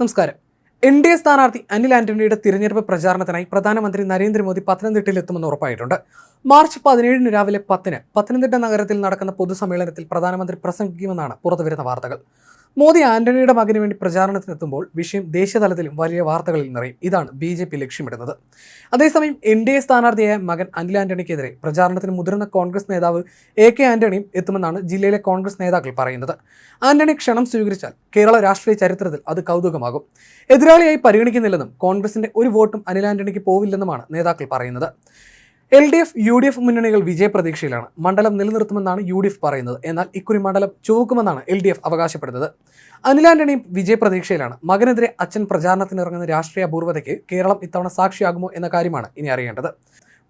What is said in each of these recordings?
നമസ്കാരം. N D A സ്ഥാനാർത്ഥി അനിൽ ആന്റണിയുടെ തിരഞ്ഞെടുപ്പ് പ്രചാരണത്തിനായി പ്രധാനമന്ത്രി നരേന്ദ്രമോദി പത്തനംതിട്ടയിൽ എത്തുമെന്ന് ഉറപ്പായിട്ടുണ്ട്. മാർച്ച് പതിനേഴിന് രാവിലെ പത്തിന് പത്തനംതിട്ട നഗരത്തിൽ നടക്കുന്ന പൊതുസമ്മേളനത്തിൽ പ്രധാനമന്ത്രി പ്രസംഗിക്കുമെന്നാണ് പുറത്തുവരുന്ന വാർത്തകൾ. മോദി ആന്റണിയുടെ മകന് വേണ്ടി പ്രചാരണത്തിനെത്തുമ്പോൾ വിഷയം ദേശീയതലത്തിലും വലിയ വാർത്തകളിൽ നിറയും. ഇതാണ് ബി ജെ പി ലക്ഷ്യമിടുന്നത്. അതേസമയം എൻ ഡി എ സ്ഥാനാർത്ഥിയായ മകൻ അനിൽ ആന്റണിക്കെതിരെ പ്രചാരണത്തിന് മുതിർന്ന കോൺഗ്രസ് നേതാവ് എ കെ ആന്റണിയും എത്തുമെന്നാണ് ജില്ലയിലെ കോൺഗ്രസ് നേതാക്കൾ പറയുന്നത്. ആന്റണി ക്ഷണം സ്വീകരിച്ചാൽ കേരള രാഷ്ട്രീയ ചരിത്രത്തിൽ അത് കൗതുകമാകും. എതിരാളിയായി പരിഗണിക്കുന്നില്ലെന്നും കോൺഗ്രസിന്റെ ഒരു വോട്ടും അനിൽ ആന്റണിക്ക് പോവില്ലെന്നുമാണ് നേതാക്കൾ പറയുന്നത്. L D F U D F മുന്നണികൾ വിജയപ്രതീക്ഷയിലാണ്. മണ്ഡലം നിലനിർത്തുമെന്നാണ് യു ഡി എഫ് പറയുന്നത്. എന്നാൽ ഇക്കുറി മണ്ഡലം ചുവക്കുമെന്നാണ് എൽ ഡി എഫ് അവകാശപ്പെടുന്നത്. അനിലാന്റണിയും വിജയപ്രതീക്ഷയിലാണ്. മകനെതിരെ അച്ഛൻ പ്രചാരണത്തിനിറങ്ങുന്ന രാഷ്ട്രീയ അപൂർവതയ്ക്ക് കേരളം ഇത്തവണ സാക്ഷിയാകുമോ എന്ന കാര്യമാണ് ഇനി അറിയേണ്ടത്.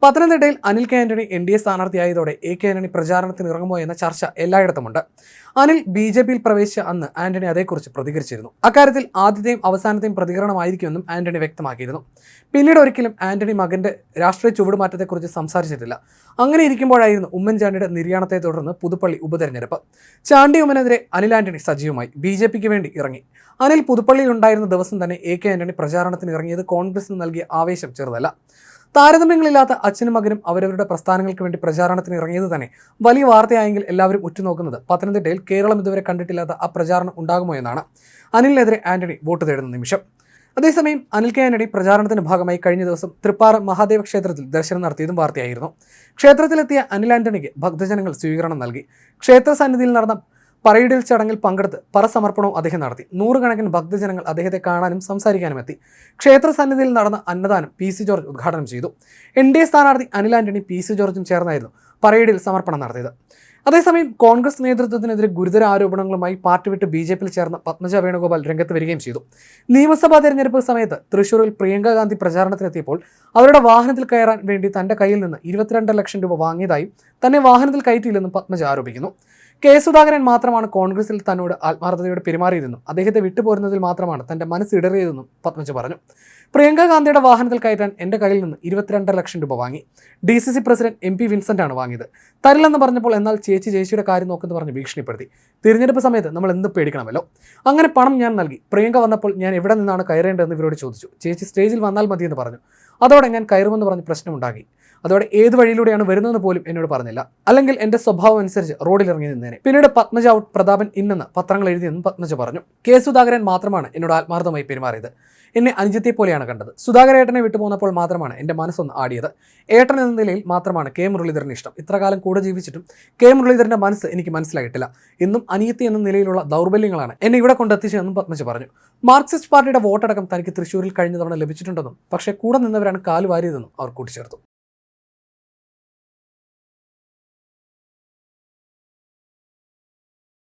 പത്തനംതിട്ടയിൽ Anil K Antony N D A സ്ഥാനാർത്ഥിയായതോടെ A K Antony പ്രചാരണത്തിന് ഇറങ്ങുമോ എന്ന ചർച്ച എല്ലായിടത്തുമുണ്ട്. അനിൽ ബി ജെ പിയിൽ പ്രവേശിച്ച അന്ന് ആന്റണി അതേക്കുറിച്ച് പ്രതികരിച്ചിരുന്നു. അക്കാര്യത്തിൽ ആദ്യത്തെയും അവസാനത്തെയും പ്രതികരണമായിരിക്കുമെന്നും ആന്റണി വ്യക്തമാക്കിയിരുന്നു. പിന്നീട് ഒരിക്കലും ആന്റണി മകന്റെ രാഷ്ട്രീയ ചുവടുമാറ്റത്തെക്കുറിച്ച് സംസാരിച്ചിട്ടില്ല. അങ്ങനെ ഇരിക്കുമ്പോഴായിരുന്നു ഉമ്മൻചാണ്ടിയുടെ നിര്യാണത്തെ തുടർന്ന് പുതുപ്പള്ളി ഉപതെരഞ്ഞെടുപ്പ്. ചാണ്ടി ഉമ്മനെതിരെ അനിൽ ആന്റണി സജീവമായി ബി ജെ പിക്ക് വേണ്ടി ഇറങ്ങി. അനിൽ പുതുപ്പള്ളിയിൽ ഉണ്ടായിരുന്ന ദിവസം തന്നെ എ കെ ആന്റണി പ്രചാരണത്തിന് ഇറങ്ങിയത് കോൺഗ്രസിന് നൽകിയ ആവേശം ചെറുതല്ല. താരതമ്യങ്ങളില്ലാത്ത അച്ഛനും മകനും അവരവരുടെ പ്രസ്ഥാനങ്ങൾക്ക് വേണ്ടി പ്രചാരണത്തിന് ഇറങ്ങിയത് തന്നെ വലിയ വാർത്തയായെങ്കിൽ എല്ലാവരും ഉറ്റുനോക്കുന്നത്. പത്തനംതിട്ടയിൽ കേരളം ഇതുവരെ കണ്ടിട്ടില്ലാത്ത ആ പ്രചാരണം ഉണ്ടാകുമോ എന്നാണ്. അനിലിനെതിരെ ആന്റണി വോട്ട് തേടുന്ന നിമിഷം. അതേസമയം അനിൽ കെ ആന്റണി പ്രചാരണത്തിന്റെ ഭാഗമായി കഴിഞ്ഞ ദിവസം തൃപ്പാറ മഹാദേവ ക്ഷേത്രത്തിൽ ദർശനം നടത്തിയതും വാർത്തയായിരുന്നു. ക്ഷേത്രത്തിലെത്തിയ അനിൽ ആന്റണിക്ക് ഭക്തജനങ്ങൾ സ്വീകരണം നൽകി. ക്ഷേത്ര സന്നിധിയിൽ നടന്ന പറയിടൽ ചടങ്ങിൽ പങ്കെടുത്ത് പറസമർപ്പണവും അദ്ദേഹം നടത്തി. നൂറുകണക്കിന് ഭക്തജനങ്ങൾ അദ്ദേഹത്തെ കാണാനും സംസാരിക്കാനും എത്തി. ക്ഷേത്ര സന്നിധിയിൽ നടന്ന അന്നദാനം പി സി ജോർജ് ഉദ്ഘാടനം ചെയ്തു. എൻ ഡി എ സ്ഥാനാർത്ഥി അനിൽ ആന്റണി പി സി ജോർജും ചേർന്നായിരുന്നു പരേഡിൽ സമർപ്പണം നടത്തിയത്. അതേസമയം കോൺഗ്രസ് നേതൃത്വത്തിനെതിരെ ഗുരുതര ആരോപണങ്ങളുമായി പാർട്ടി വിട്ട് ബി ജെ പിയിൽ ചേർന്ന പത്മജ വേണുഗോപാൽ രംഗത്ത് വരികയും ചെയ്തു. നിയമസഭാ തെരഞ്ഞെടുപ്പ് സമയത്ത് തൃശൂരിൽ പ്രിയങ്ക ഗാന്ധി പ്രചാരണത്തിനെത്തിയപ്പോൾ അവരുടെ വാഹനത്തിൽ കയറാൻ വേണ്ടി തന്റെ കയ്യിൽ നിന്ന് ഇരുപത്തിരണ്ട് ലക്ഷം രൂപ വാങ്ങിയതായും തന്നെ വാഹനത്തിൽ കയറ്റിയില്ലെന്നും പത്മജ ആരോപിക്കുന്നു. കെ സുധാകരൻ മാത്രമാണ് കോൺഗ്രസിൽ തന്നോട് ആത്മാർത്ഥതയോടെ പെരുമാറിയതെന്നും അദ്ദേഹത്തെ വിട്ടുപോരുന്നതിൽ മാത്രമാണ് തന്റെ മനസ്സ് ഇടറിയതെന്നും പത്മജ പറഞ്ഞു. പ്രിയങ്ക ഗാന്ധിയുടെ വാഹനത്തിൽ കയറ്റാൻ എന്റെ കയ്യിൽ നിന്ന് ഇരുപത്തിരണ്ടര ലക്ഷം രൂപ വാങ്ങി. D C C president M P Vincent ആണ് വാങ്ങിയത്. തരില്ലെന്ന് പറഞ്ഞപ്പോൾ എന്നാൽ ചേച്ചി ചേച്ചിയുടെ കാര്യം നോക്കെന്ന് പറഞ്ഞ് ഭീഷണിപ്പെടുത്തി. തിരഞ്ഞെടുപ്പ് സമയത്ത് നമ്മൾ എന്ത് പേടിക്കണമല്ലോ? അങ്ങനെ പണം ഞാൻ നൽകി. പ്രിയങ്ക വന്നപ്പോൾ ഞാൻ എവിടെ നിന്നാണ് കയറേണ്ടതെന്ന് ഇവരോട് ചോദിച്ചു. ചേച്ചി സ്റ്റേജിൽ വന്നാൽ മതിയെന്ന് പറഞ്ഞു. അതോടെ ഞാൻ കയറുമെന്ന് പറഞ്ഞ് പ്രശ്നമുണ്ടാക്കി. അതോടെ ഏത് വഴിയിലൂടെയാണ് വരുന്നതെന്ന് പോലും എന്നോട് പറഞ്ഞില്ല. അല്ലെങ്കിൽ എന്റെ സ്വഭാവം അനുസരിച്ച് റോഡിൽ ഇറങ്ങി നിന്നേനെ. പിന്നീട് പത്മജ ഔട്ട് പ്രതാപൻ ഇന്നെന്ന് പത്രങ്ങൾ എഴുതിയെന്നും പത്മജ പറഞ്ഞു. കെ സുധാകരൻ മാത്രമാണ് എന്നോട് ആത്മാർത്ഥമായി പെരുമാറിയത്. എന്നെ അനുജത്തെ പോലെയാണ് കണ്ടത്. സുധാകര ഏട്ടനെ വിട്ടുപോന്നപ്പോൾ മാത്രമാണ് എന്റെ മനസ്സൊന്ന് ആടിയത്. ഏട്ടൻ എന്ന നിലയിൽ മാത്രമാണ് കെ മുരളീധരന് ഇഷ്ടം. ഇത്രകാലം കൂടെ ജീവിച്ചിട്ടും കെ മുരളീധരന്റെ മനസ്സ് എനിക്ക് മനസ്സിലായിട്ടില്ല. ഇന്നും അനിയത്തി എന്ന നിലയിലുള്ള ദൗർബല്യങ്ങളാണ് എന്നെ ഇവിടെ കൊണ്ടെത്തിച്ചതെന്നും പത്മജ പറഞ്ഞു. മാർക്സിസ്റ്റ് പാർട്ടിയുടെ വോട്ടടക്കം തനിക്ക് തൃശ്ശൂരിൽ കഴിഞ്ഞ തവണ ലഭിച്ചിട്ടുണ്ടെന്നും പക്ഷേ കൂടെ നിന്നവരാണ് കാലുവാരിയതെന്നും അവർ കൂട്ടിച്ചേർത്തു.